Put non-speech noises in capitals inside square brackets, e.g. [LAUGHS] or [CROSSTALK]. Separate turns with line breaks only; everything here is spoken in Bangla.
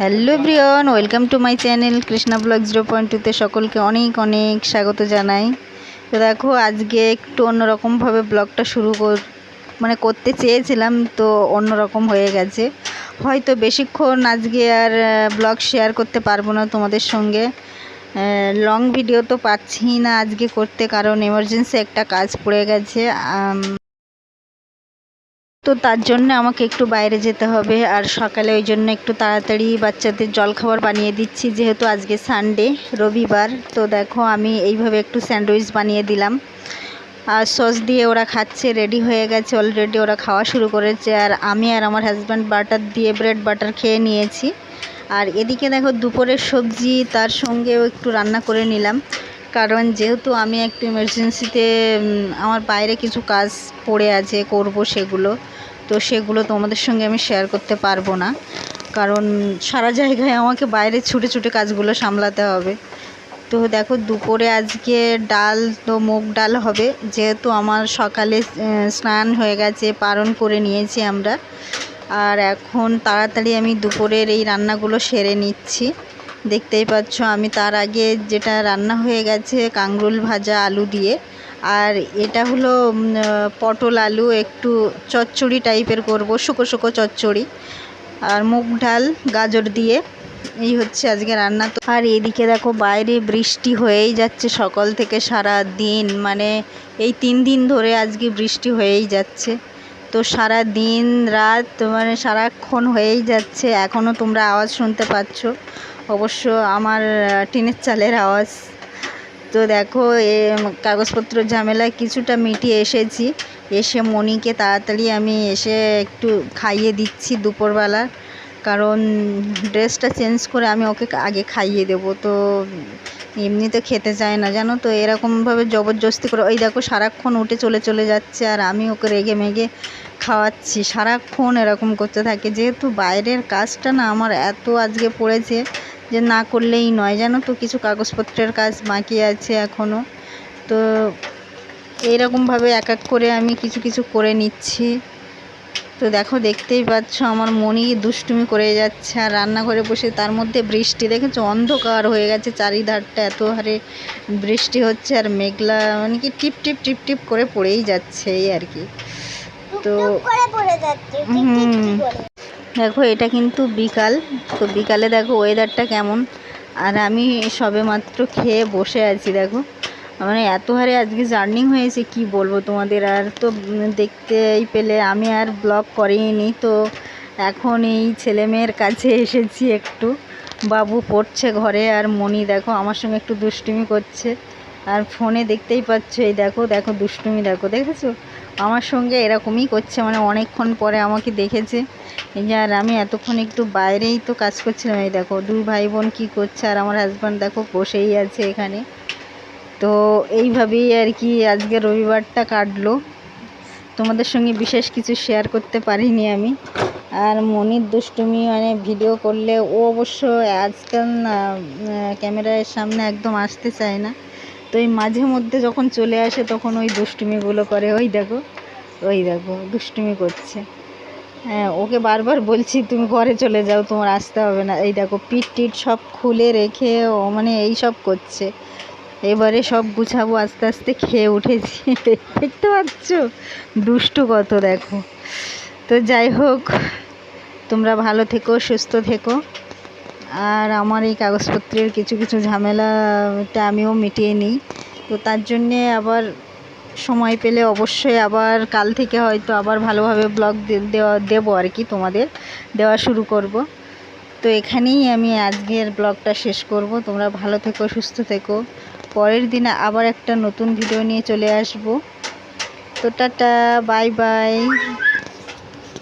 Hello Brian welcome to my channel Krishna blog zero point টুতে সকলকে অনেক অনেক স্বাগত জানাই। তো দেখো, আজকে একটু অন্যরকমভাবে ব্লগটা শুরু কর মানে করতে চেয়েছিলাম, তো অন্যরকম হয়ে গেছে। হয়তো বেশিক্ষণ আজকে আর ব্লগ শেয়ার করতে পারব না তোমাদের সঙ্গে। লং ভিডিও তো পাচ্ছি না আজকে করতে, কারণ এমার্জেন্সি একটা কাজ পড়ে গেছে। তো তার জন্য আমাকে একটু বাইরে যেতে হবে। আর সকালে ওই জন্য একটু তাড়াতাড়ি বাচ্চাদের জলখাবার বানিয়ে দিচ্ছি, যেহেতু আজকে সানডে রবিবার। তো দেখো, আমি এইভাবে একটু স্যান্ডউইচ বানিয়ে দিলাম। আর সস দিয়ে ওরা খাচ্ছে, রেডি হয়ে গেছে অলরেডি ওরা খাওয়া শুরু করেছে। আর আমি আর আমার হাজব্যান্ড বাটার দিয়ে ব্রেড বাটার খেয়ে নিয়েছি। আর এদিকে দেখো, দুপুরের সবজি, তার সঙ্গেও একটু রান্না করে নিলাম। কারণ যেহেতু আমি একটু ইমার্জেন্সিতে আমার বাইরে কিছু কাজ পড়ে আছে, করব সেগুলো। তো সেগুলো তোমাদের সঙ্গে আমি শেয়ার করতে পারব না। কারণ সারা জায়গায় আমাকে বাইরে ছুটে ছুটে কাজগুলো সামলাতে হবে। তো দেখো দুপুরে আজকে ডাল তো মুগ ডাল হবে। যেহেতু আমার সকালে স্নান হয়ে গেছে, পারণ করে নিয়েছি আমরা। আর এখন তাড়াতাড়ি আমি দুপুরের এই রান্নাগুলো সেরে নিচ্ছি। দেখতেই পাচ্ছ, আমি তার আগে যেটা রান্না হয়ে গেছে কাংরুল ভাজা আলু দিয়ে। আর এটা হলো পটল আলু, একটু চচ্চড়ি টাইপের করব, শুকো শুকো চচ্চড়ি। আর মুগ ডাল, গাজর দিয়ে, এই হচ্ছে আজকে রান্না। তো আর এদিকে দেখো, বাইরে বৃষ্টি হয়েই যাচ্ছে সকাল থেকে সারা দিন। মানে এই তিন দিন ধরে আজকে বৃষ্টি হয়েই যাচ্ছে। তো সারা দিন রাত মানে সারাক্ষণ হয়েই যাচ্ছে। এখনও তোমরা আওয়াজ শুনতে পাচ্ছ। অবশ্য আমার টিনের চালের আওয়াজ। তো দেখো, এ, কাগজপত্র ঝামেলা কিছুটা মিটিয়ে এসেছি। এসে মনিকে তাড়াতাড়ি আমি এসে একটু খাইয়ে দিচ্ছি দুপুরবেলা। কারণ ড্রেসটা চেঞ্জ করে আমি ওকে আগে খাইয়ে দেবো। তো এমনিতে খেতে চায় না, জানো তো? এরকমভাবে জবরদস্তি করে, ওই দেখো সারাক্ষণ উঠে চলে চলে যাচ্ছে আর আমি ওকে রেগে মেগে খাওয়াচ্ছি। সারাক্ষণ এরকম করতে থাকে। যেহেতু বাইরের কাজটা না আমার এত আজকে পড়েছে যে না করলেই নয় জানো তো কিছু কাগজপত্রের কাজ বাকি আছে এখনও তো এইরকমভাবে এক এক করে আমি কিছু কিছু করে নিচ্ছি। তো দেখো দেখতেই পাচ্ছ আমার মনি দুষ্টুমি করে যাচ্ছে। আর রান্নাঘরে বসে তার মধ্যে বৃষ্টি দেখেছ? অন্ধকার হয়ে গেছে চারিধারটা এত হারে বৃষ্টি হচ্ছে আর মেঘলা মানে কি টিপ টিপ টিপ টিপ করে পড়েই যাচ্ছে এই আর কি। তো হুম। দেখো, এটা কিন্তু বিকাল। তো বিকালে দেখো ওয়েদারটা কেমন? আর আমি সবে মাত্র খেয়ে বসে আছি, দেখো। মানে এত হারে আজকে জার্নি হয়েছে, কি বলব তোমাদের? আর তো দেখতেই পেলে, আমি আর ব্লগ করিনি, তো এখন এই ছেলে মেয়ের কাছে এসেছি একটু। বাবু পড়ছে ঘরে, আর মনি দেখো, আমার সঙ্গে একটু দুষ্টুমি করছে। আর ফোনে দেখতেই পাচ্ছ, এই দেখো দেখো, দুষ্টুমি দেখো, দেখেছ? আমার সঙ্গে এরকমই করছে মানে অনেকক্ষণ পরে আমাকে দেখেছে। এই যে, আর আমি এতক্ষণ একটু বাইরেই তো কাজ করছিলাম, এই দেখো দুই ভাই বোন কী করছে, আর আমার হাজব্যান্ড দেখো বসেই আছে এখানে। তো এইভাবেই আর কি আজকে রবিবারটা কাটলো। তোমাদের সঙ্গে বিশেষ কিছু শেয়ার করতে পারিনি আমি। আর মনির দুষ্টুমি মানে ভিডিও করলে ও অবশ্য আজকাল ক্যামেরার সামনে একদম আসতে চায় না। তো এই মাঝে মধ্যে যখন চলে আসে তখন ওই দুষ্টুমিগুলো করে, ওই দেখো ওই দেখো, দুষ্টুমি করছে। হ্যাঁ ওকে বারবার বলছি, তুমি ঘরে চলে যাও, তোমার আসতে হবে না। এই দেখো, পিঠ টিট সব খুলে রেখে ও মানে এই সব করছে। এবারে সব গুছাবো, আস্তে আস্তে খেয়ে উঠেছি। [LAUGHS] দেখতে পাচ্ছ? দুষ্টু কত, দেখো। তো যাই হোক, তোমরা ভালো থেকো, সুস্থ থেকো। আর আমার এই কাগজপত্রের কিছু কিছু ঝামেলাটা আমিও মিটিয়ে নিই। তো তার জন্যে আবার সময় পেলে অবশ্যই আবার কাল থেকে হয়তো আবার ভালোভাবে ব্লগ দেওয়া, দেবো আর কি তোমাদের, দেওয়া শুরু করব। তো এখানেই আমি আজকের ব্লগটা শেষ করব। তোমরা ভালো থেকো, সুস্থ থেকো। পরের দিনে আবার একটা নতুন ভিডিও নিয়ে চলে আসব। তো টাটা, বাই বাই।